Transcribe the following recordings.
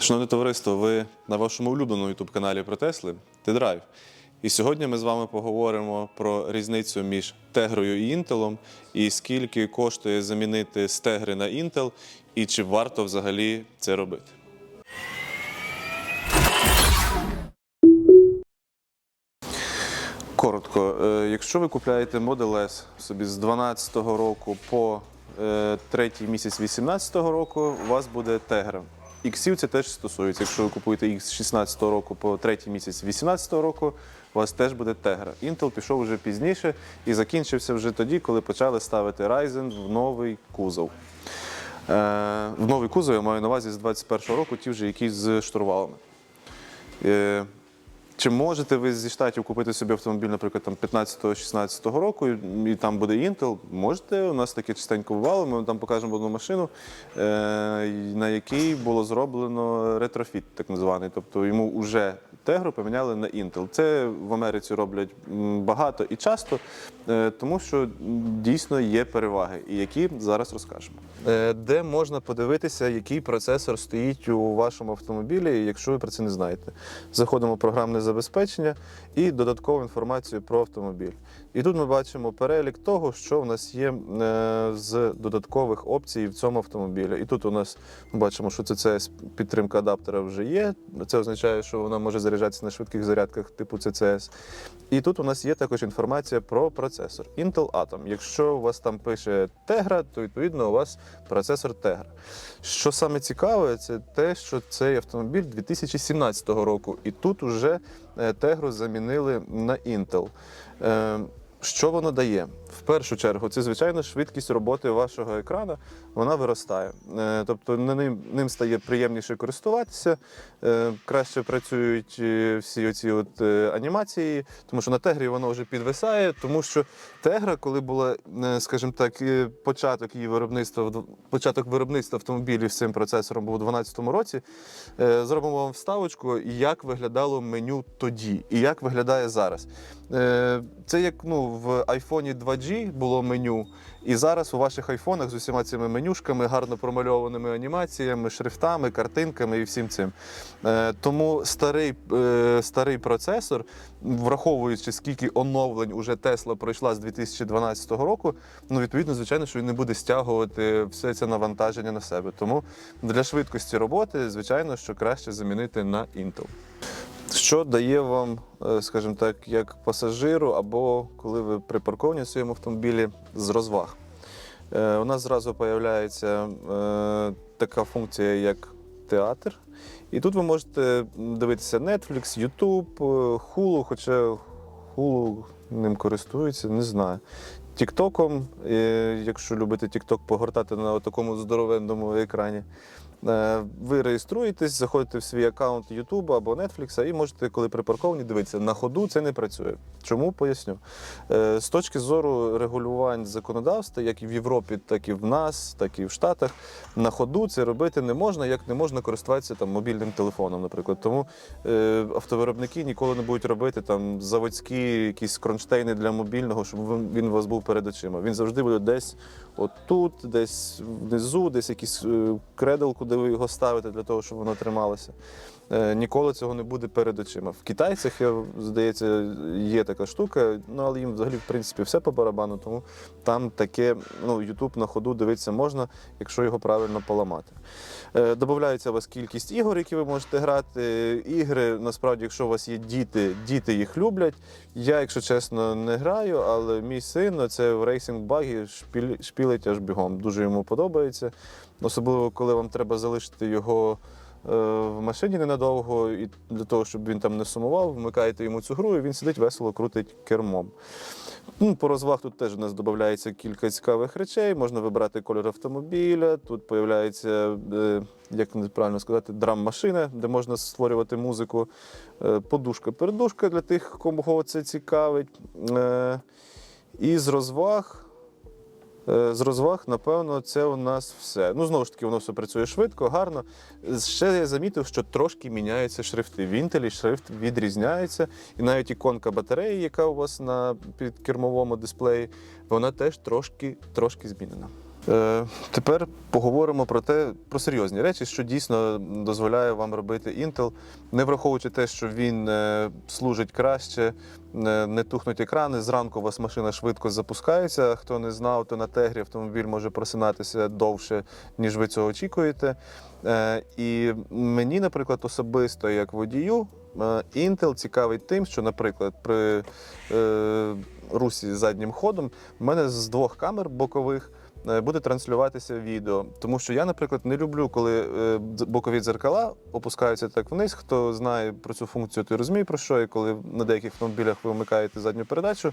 Шановне товариство, ви на вашому улюбленому youtube каналі про Тесли T-Drive. І сьогодні ми з вами поговоримо про різницю між Тегрою і Інтелом, і скільки коштує замінити з Тегри на Intel, і чи варто взагалі це робити. Коротко, е, якщо ви купляєте Model S собі з 12 року по е, третій місяць 18 року, у вас буде Tegra. Іксів це теж стосується. Якщо ви купуєте X з 16 року по третій місяць 18 року, у вас теж буде тегра. Intel пішов вже пізніше і закінчився вже тоді, коли почали ставити Ryzen в новий кузов. Е, в новий кузов я маю на увазі з 21 року, ті вже які з штурвалами. Е, чи можете ви зі штатів купити собі автомобіль, наприклад, там 15-16 року, і там буде Intel? Можете. У нас таке частенько бувало. Ми там покажемо одну машину, е, на якій було зроблено ретрофіт, так званий. Тобто йому вже Тегру поміняли на Intel. Це в Америці роблять багато і часто, е, тому що дійсно є переваги, які зараз розкажемо. Е, Де можна подивитися, який процесор стоїть у вашому автомобілі, якщо ви про це не знаєте. Заходимо в програмне забезпечення і додаткову інформацію про автомобіль. І тут ми бачимо перелік того, що в нас є е, з додаткових опцій в цьому автомобілі. І тут у нас ми бачимо, що CCS підтримка адаптера вже є. Це означає, що вона може заряджатися на швидких зарядках типу CCS. І тут у нас є також інформація про процесор Intel Atom. Якщо у вас там пише Tegra, то відповідно у вас процесор Tegra. Що саме цікаве, це те, що цей автомобіль 2017 року, і тут уже е, Tegra замінили на Intel. Що воно дає? В першу чергу, це звичайно швидкість роботи вашого екрана, вона виростає. Е, Тобто ним, ним стає приємніше користуватися, е, краще працюють е, всі оці от анімації, тому що на тегрі воно вже підвисає, тому що тегра, коли була, скажімо так, початок її виробництва, початок виробництва автомобілів з цим процесором був у 2012 році. Зробимо вам вставочку, як виглядало меню тоді і як виглядає зараз. Це як ну, в iPhone 2G було меню, і зараз у ваших айфонах з усіма цими менюшками, гарно промальованими анімаціями, шрифтами, картинками і всім цим. Е, Тому старий, е, старий процесор, враховуючи, скільки оновлень уже Тесла пройшла з 2012 року, ну відповідно, звичайно, що він не буде стягувати все це навантаження на себе. Тому для швидкості роботи, звичайно, що краще замінити на Intel. Що дає вам, е, скажімо так, як пасажиру, або коли ви припарковані в своєму автомобілі з розваг? Е, У нас зразу з'являється така функція, як театр. І тут ви можете дивитися Netflix, YouTube, е, Hulu, хоча Hulu ним користується, не знаю. Тіктоком, е, якщо любите Тікток погортати на такому здоровенному екрані. Е, Ви реєструєтесь, заходите в свій аккаунт YouTube або Netflix і можете, коли припарковані, дивитися. На ходу це не працює. Чому поясню? Е, З точки зору регулювань законодавства, як і в Європі, так і в нас, так і в Штатах, на ходу це робити не можна, як не можна користуватися там мобільним телефоном, наприклад. Тому е, автовиробники ніколи не будуть робити там заводські якісь кронштейни для мобільного, щоб він у вас був перед очима. Він завжди буде десь отут, десь внизу, десь якийсь е, ви його ставити для того, щоб воно трималося. Е, Ніколи цього не буде перед очима. В китайцях, здається, є така штука, ну але їм взагалі в принципі все по барабану, тому там таке, ну, YouTube на ходу дивитися можна, якщо його правильно поламати. Е, Додається у вас кількість ігор, які ви можете грати. Ігри, насправді, якщо у вас є діти, діти їх люблять. Я, якщо чесно, не граю, але мій син це в рейсинг багі шпілить аж бігом. Дуже йому подобається. Особливо, коли вам треба залишити його в машині ненадовго, і для того, щоб він там не сумував, вмикаєте йому цю гру, і він сидить весело крутить кермом. Ну, по розваг тут теж у нас додається кілька цікавих речей. Можна вибрати кольор автомобіля. Тут появляється, е, як правильно сказати, драм-машина, де можна створювати музику. Е, Подушка, передушка для тих, кого це цікавить. Е, І з розваг. Е, З розваг, напевно, це у нас все. Ну, знову ж таки, воно все працює швидко, гарно. Ще я замітив, що трошки міняються шрифти. В Intel шрифт відрізняється, і навіть іконка батареї, яка у вас на підкермовому дисплеї, вона теж трошки, трошки змінена. Е, Тепер поговоримо про те, про серйозні речі, що дійсно дозволяє вам робити Intel, не враховуючи те, що він е, служить краще, не, тухнуть екрани. Зранку у вас машина швидко запускається. Хто не знав, то на тегрі автомобіль може просинатися довше, ніж ви цього очікуєте. Е, І мені, наприклад, особисто як водію, Intel цікавий тим, що, наприклад, при русі заднім ходом в мене з двох камер бокових буде транслюватися відео. Тому що я, наприклад, не люблю, коли е, бокові дзеркала опускаються так вниз. Хто знає про цю функцію, той розуміє про що. І коли на деяких автомобілях ви вмикаєте задню передачу,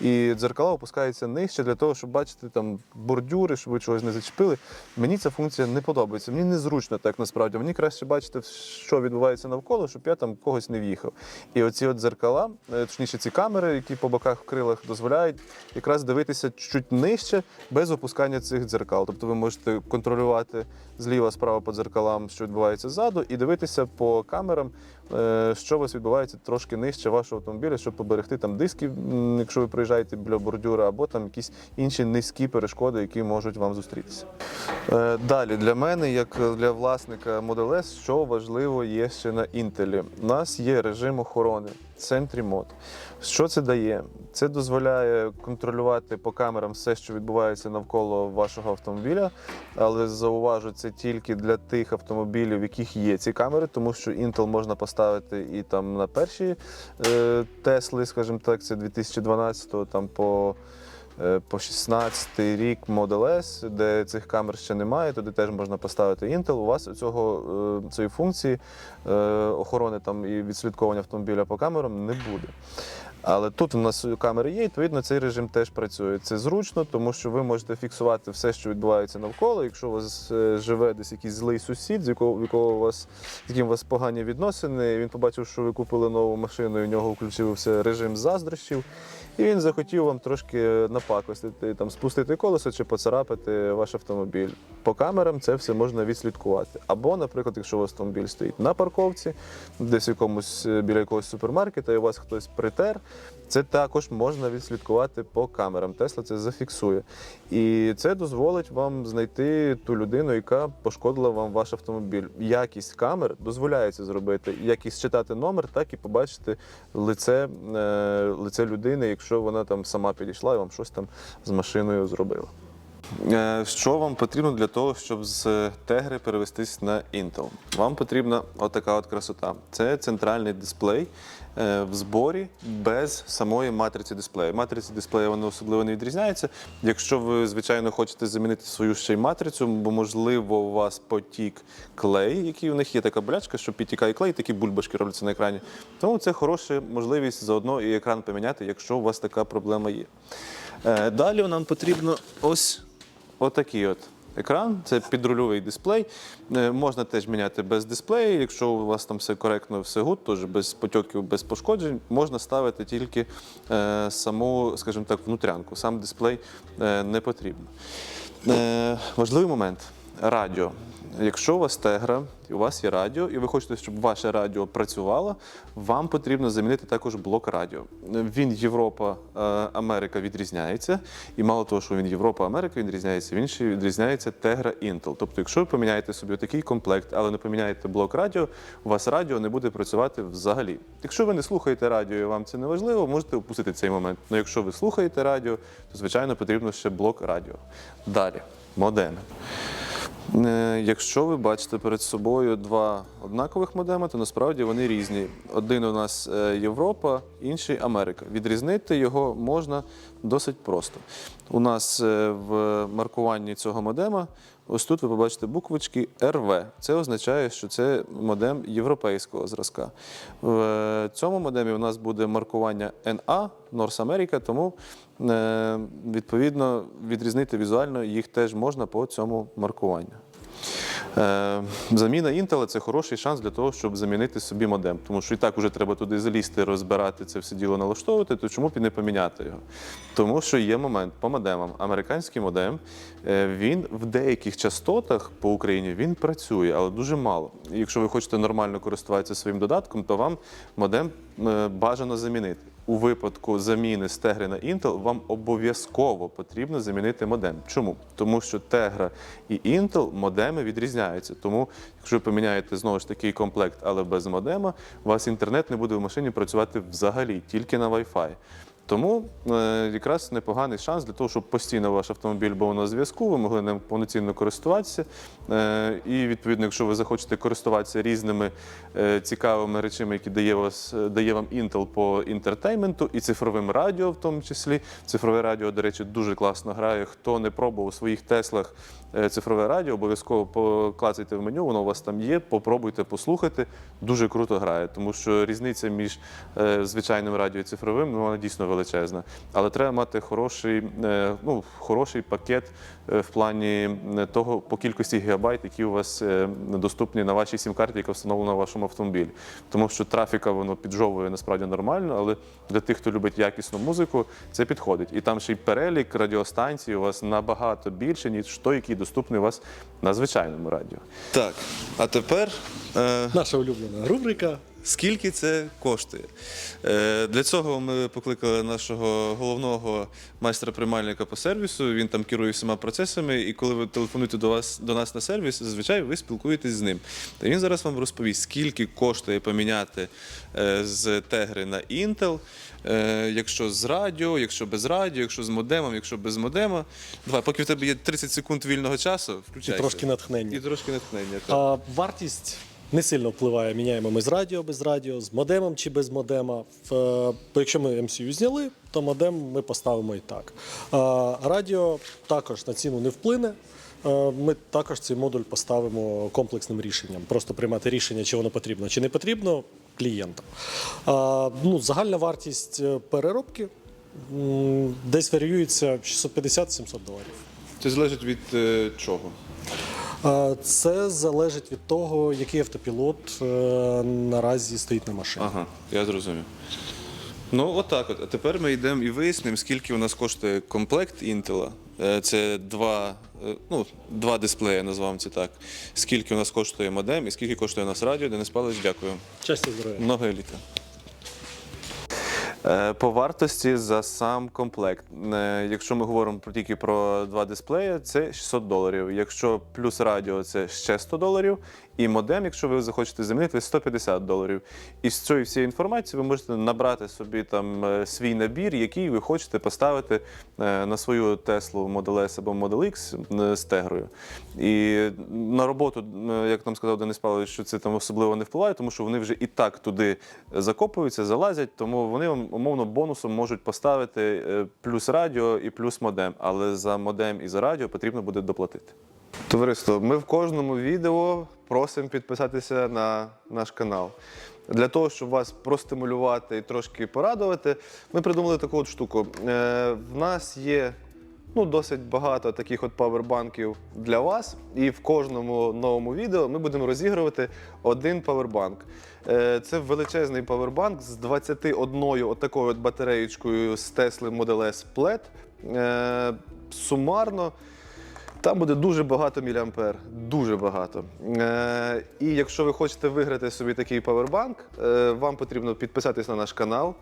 і дзеркала опускаються нижче для того, щоб бачити там бордюри, щоб ви чогось не зачепили. Мені ця функція не подобається. Мені незручно так насправді. Мені краще бачити, що відбувається навколо, щоб я там когось не в'їхав. І оці от дзеркала, е, точніше, ці камери, які по боках в крилах дозволяють якраз дивитися чуть нижче без опускання цих дзеркал. Тобто ви можете контролювати зліва, справа по дзеркалам, що відбувається ззаду, і дивитися по камерам, е, що у вас відбувається трошки нижче вашого автомобіля, щоб поберегти там диски, якщо ви проїжджаєте біля бордюра, або там якісь інші низькі перешкоди, які можуть вам зустрітися. Е, Далі для мене, як для власника Model S, що важливо є ще на Intel. У нас є режим охорони Sentry мод. Що це дає? Це дозволяє контролювати по камерам все, що відбувається навколо вашого автомобіля, але зауважу, це тільки для тих автомобілів, в яких є ці камери, тому що Intel можна поставити і там на перші е, Тесли, скажімо так, це 2012-го, там по по 16 рік Model S, де цих камер ще немає, туди теж можна поставити Intel. У вас цього е, цієї функції е, охорони там і відслідковування автомобіля по камерам не буде. Але тут у нас камери є, відповідно, цей режим теж працює. Це зручно, тому що ви можете фіксувати все, що відбувається навколо. Якщо у вас е, живе десь якийсь злий сусід, з якого, якого у вас, з яким у вас погані відносини, він побачив, що ви купили нову машину, і в нього включився режим заздрощів, і він захотів вам трошки напакостити, там, спустити колесо чи поцарапати ваш автомобіль. По камерам це все можна відслідкувати. Або, наприклад, якщо у вас автомобіль стоїть на парковці, десь в якомусь е, біля якогось супермаркета, і у вас хтось притер, це також можна відслідкувати по камерам. Тесла це зафіксує. І це дозволить вам знайти ту людину, яка пошкодила вам ваш автомобіль. Якість камер дозволяє це зробити. Як і считати номер, так і побачити лице, е, лице людини, якщо вона там сама підійшла і вам щось там з машиною зробила. Е, Що вам потрібно для того, щоб з Тегри перевестись на Intel? Вам потрібна отака от красота. Це центральний дисплей е, в зборі без самої матриці дисплею. Матриці дисплею вони особливо не відрізняються. Якщо ви, звичайно, хочете замінити свою ще й матрицю, бо можливо у вас потік клей, який у них є така болячка, що підтікає клей, такі бульбашки робляться на екрані. Тому це хороша можливість заодно і екран поміняти, якщо у вас така проблема є. Е, Далі нам потрібно ось Отакий от екран, це підрульовий дисплей. Е, Можна теж міняти без дисплею. Якщо у вас там все коректно, все гуд, тож без потьоків, без пошкоджень, можна ставити тільки е, саму, скажімо так, внутрянку. Сам дисплей е, не потрібно. Важливий момент радіо. Якщо у вас тегра, і у вас є радіо, і ви хочете, щоб ваше радіо працювало, вам потрібно замінити також блок радіо. Він Європа, е, Америка відрізняється. І мало того, що він Європа, Америка відрізняється, він ще відрізняється Tegra Intel. Тобто, якщо ви поміняєте собі такий комплект, але не поміняєте блок радіо, у вас радіо не буде працювати взагалі. Якщо ви не слухаєте радіо і вам це не важливо, можете опустити цей момент. Але якщо ви слухаєте радіо, то звичайно потрібно ще блок радіо. Далі, модеми. Е, Якщо ви бачите перед собою два однакових модеми, то насправді вони різні. Один у нас е, Європа, інший Америка. Відрізнити його можна досить просто. У нас е, в маркуванні цього модема, ось тут ви побачите буквочки РВ. Це означає, що це модем європейського зразка. В цьому модемі у нас буде маркування NA, North America, тому е, відповідно відрізнити візуально їх теж можна по цьому маркуванню. Е, Заміна Intel – це хороший шанс для того, щоб замінити собі модем. Тому що і так вже треба туди залізти, розбирати це все діло, налаштовувати, то чому б і не поміняти його? Тому що є момент по модемам. Американський модем, е, він в деяких частотах по Україні він працює, але дуже мало. Якщо ви хочете нормально користуватися своїм додатком, то вам модем е, бажано замінити. У випадку заміни Tegra на Intel вам обов'язково потрібно замінити модем. Чому? Тому що Tegra і Intel модеми відрізняються. Тому, якщо ви поміняєте знову ж такий комплект, але без модема, у вас інтернет не буде в машині працювати взагалі, тільки на Wi-Fi. Тому е, якраз непоганий шанс для того, щоб постійно ваш автомобіль був на зв'язку, ви могли ним повноцінно користуватися. Е, і відповідно, якщо ви захочете користуватися різними е, цікавими речами, які дає, вас, дає вам Intel по інтертейменту і цифровим радіо, в тому числі. Цифрове радіо, до речі, дуже класно грає. Хто не пробував у своїх Теслах цифрове радіо, обов'язково поклацайте в меню, воно у вас там є. Попробуйте, послухайте. Дуже круто грає, тому що різниця між е, звичайним радіо і цифровим ну, вона дійсно величезна. Але треба мати хороший, е, ну, хороший пакет е, в плані е, того по кількості гігабайт, які у вас е, доступні на вашій сім-карті, яка встановлена в вашому автомобілі. Тому що трафіка воно піджовує насправді нормально, але для тих, хто любить якісну музику, це підходить. І там ще й перелік радіостанцій у вас набагато більше, ніж той, який доступний у вас на звичайному радіо. Так, а тепер. Е... Наша улюблена рубрика. Скільки це коштує? Е, Для цього ми покликали нашого головного майстра приймальника по сервісу. Він там керує всіма процесами, і коли ви телефонуєте до вас до нас на сервіс, зазвичай ви спілкуєтесь з ним. Та він зараз вам розповість, скільки коштує поміняти е, з Тегри на Intel, е, якщо з радіо, якщо без радіо, якщо з модемом, якщо без модема. Давай, поки в тебе є 30 секунд вільного часу, І трошки натхнення. І трошки натхнення. так. А, вартість не сильно впливає, міняємо ми з радіо, без радіо, з модемом чи без модема. Е, бо якщо ми MCU зняли, то модем ми поставимо і так. Радіо також на ціну не вплине. Е, Ми також цей модуль поставимо комплексним рішенням. Просто приймати рішення, чи воно потрібно, чи не потрібно клієнтам. Ну, загальна вартість е, переробки десь варіюється 650-700 доларів. Це залежить від е, чого? Це залежить від того, який автопілот е, наразі стоїть на машині. Ага, я зрозумів. Ну, отак от. А тепер ми йдемо і вияснимо, скільки у нас коштує комплект Intel. Е, Це два, е, ну, два дисплеї, назвемо це так. Скільки у нас коштує модем і скільки коштує у нас радіо. Денис Павлович, дякую. Щастя, здоров'я. Много еліта. Е, По вартості за сам комплект. Е, Якщо ми говоримо про тільки про два дисплеї, це 600 доларів. Якщо плюс радіо, це ще 100 доларів. І модем, якщо ви захочете замінити, 150 доларів. І з цієї всієї інформації ви можете набрати собі там е, свій набір, який ви хочете поставити е, на свою Теслу Model S або Model X е, з тегрою. І на роботу, як нам сказав Денис Павлович, що це там особливо не впливає, тому що вони вже і так туди закопуються, залазять, тому вони вам умовно бонусом можуть поставити плюс радіо і плюс модем. Але за модем і за радіо потрібно буде доплатити. Товариство, ми в кожному відео просимо підписатися на наш канал. Для того, щоб вас простимулювати і трошки порадувати, ми придумали таку от штуку. Е, в нас є ну, досить багато таких от павербанків для вас. І в кожному новому відео ми будемо розігрувати один павербанк. Е, Це величезний павербанк з 21 отакою от батареєчкою з Tesla Model S Plaid. Е, Сумарно. Там буде дуже багато міліампер, дуже багато. Е, і якщо ви хочете виграти собі такий павербанк, е, вам потрібно підписатись на наш канал,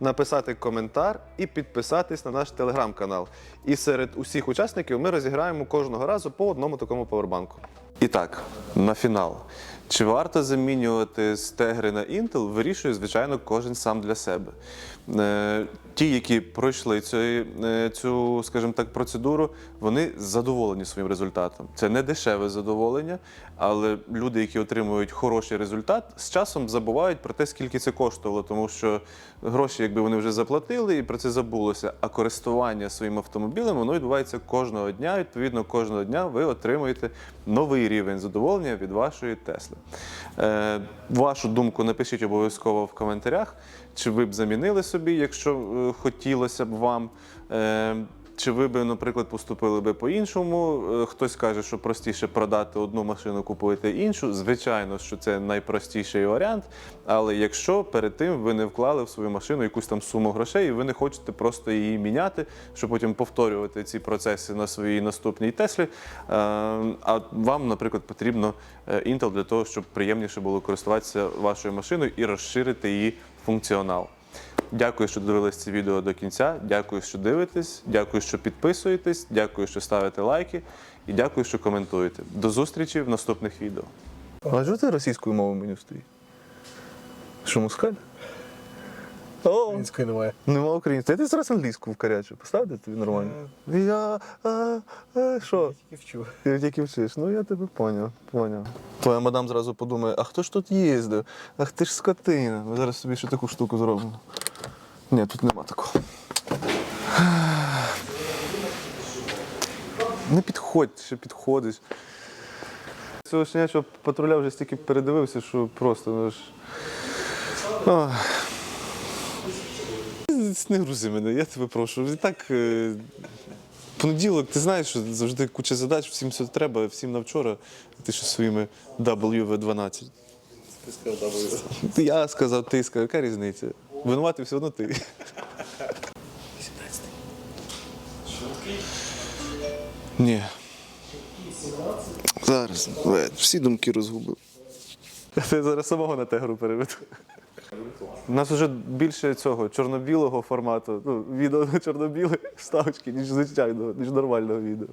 написати коментар і підписатись на наш телеграм-канал. І серед усіх учасників ми розіграємо кожного разу по одному такому павербанку. І так, на фінал. Чи варто замінювати з Тегри на Intel, вирішує, звичайно, кожен сам для себе. Е, Ті, які пройшли цю, е, цю, скажімо так, процедуру, вони задоволені своїм результатом. Це не дешеве задоволення, але люди, які отримують хороший результат, з часом забувають про те, скільки це коштувало, тому що гроші, якби вони вже заплатили, і про це забулося. А користування своїм автомобілем воно відбувається кожного дня. Відповідно, кожного дня ви отримуєте новий рівень задоволення від вашої Тесли. Е, вашу думку напишіть обов'язково в коментарях, чи ви б замінили собі, якщо е, хотілося б вам. Е, чи ви би, наприклад, поступили би по-іншому? Е, Хтось каже, що простіше продати одну машину, купувати іншу. Звичайно, що це найпростіший варіант. Але якщо перед тим ви не вклали в свою машину якусь там суму грошей, і ви не хочете просто її міняти, щоб потім повторювати ці процеси на своїй наступній Теслі. А вам, наприклад, потрібно Intel для того, щоб приємніше було користуватися вашою машиною і розширити її функціонал. Дякую, що дивились це відео до кінця. Дякую, що дивитесь. Дякую, що підписуєтесь. Дякую, що ставите лайки. І дякую, що коментуєте. До зустрічі в наступних відео. А що ти російською мовою меню стоїть? Що, москаль? О, Української немає. нема української. Та ти зараз англійську вкарячу. Поставте тобі нормально. Я. А, а, що? Тільки вчу. Ти тільки вчиш. Ну я тебе поняв, поняв. Твоя мадам зразу подумає, а хто ж тут їздив? Ах ти ж скотина. Ми зараз собі ще таку штуку зробимо. Ні, тут нема такого. Не підходь, ще підходиш. Цього щенячого патруля вже стільки передивився, що просто ну ж. Ох. Не грузи мене, я тебе прошу. І так. е, Понеділок, ти знаєш, що завжди куча задач, всім все треба, всім на вчора. Ти ще своїми WV12. Ти сказав, Ти- Я сказав, ти сказав, яка різниця? Винуватий все одно ти. Ні. Зараз. Всі думки розгубив. Ти зараз самого на тегру переведу. У нас вже більше цього чорно-білого формату. Ну, відео на чорно-біле вставочки, ніж звичайного, ніж нормального відео.